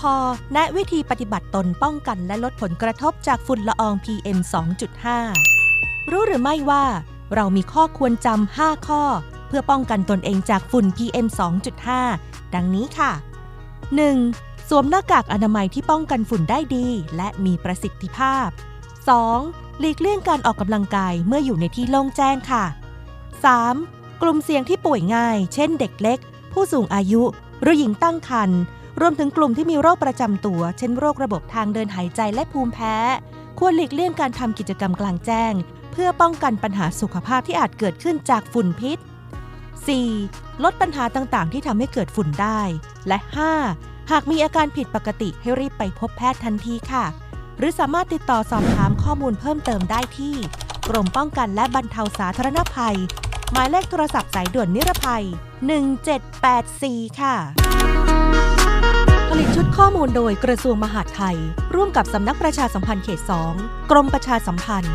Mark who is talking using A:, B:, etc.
A: พแนะวิธีปฏิบัติตนป้องกันและลดผลกระทบจากฝุ่นละออง PM 2.5 รู้หรือไม่ว่า เรามีข้อควรจำ 5 ข้อ เพื่อป้องกันตนเองจากฝุ่น PM 2.5 ดังนี้ค่ะ 1. สวมหน้ากากอนามัยที่ป้องกันฝุ่นได้ดี และมีประสิทธิภาพ 2. หลีกเลี่ยงการออกกำลังกายเมื่ออยู่ในที่โล่งแจ้งค่ะ 3. กลุ่มเสี่ยงที่ป่วยง่าย เช่นเด็กเล็ก ผู้สูงอายุ หรือหญิงตั้งครรภ์ รวมถึงกลุ่มที่มีโรคประจำตัว เช่นโรคระบบทางเดินหายใจและภูมิแพ้ ควรหลีกเลี่ยงการทำกิจกรรมกลางแจ้ง เพื่อป้องกันปัญหาสุขภาพที่อาจเกิดขึ้นจากฝุ่นพิษ 4. ลดปัญหาต่างๆ ที่ทำให้เกิดฝุ่นได้ และ 5. หากมีอาการผิดปกติให้รีบไปพบแพทย์ทันทีค่ะ หรือสามารถติดต่อสอบถามข้อมูลเพิ่มเติมได้ที่กรมป้องกันและบรรเทาสาธารณภัย หมายเลขโทรศัพท์สายด่วนนิรภัย 1784 ค่ะ ข้อมูลโดยกระทรวงมหาดไทย ร่วมกับสำนักประชาสัมพันธ์เขต 2 กรมประชาสัมพันธ์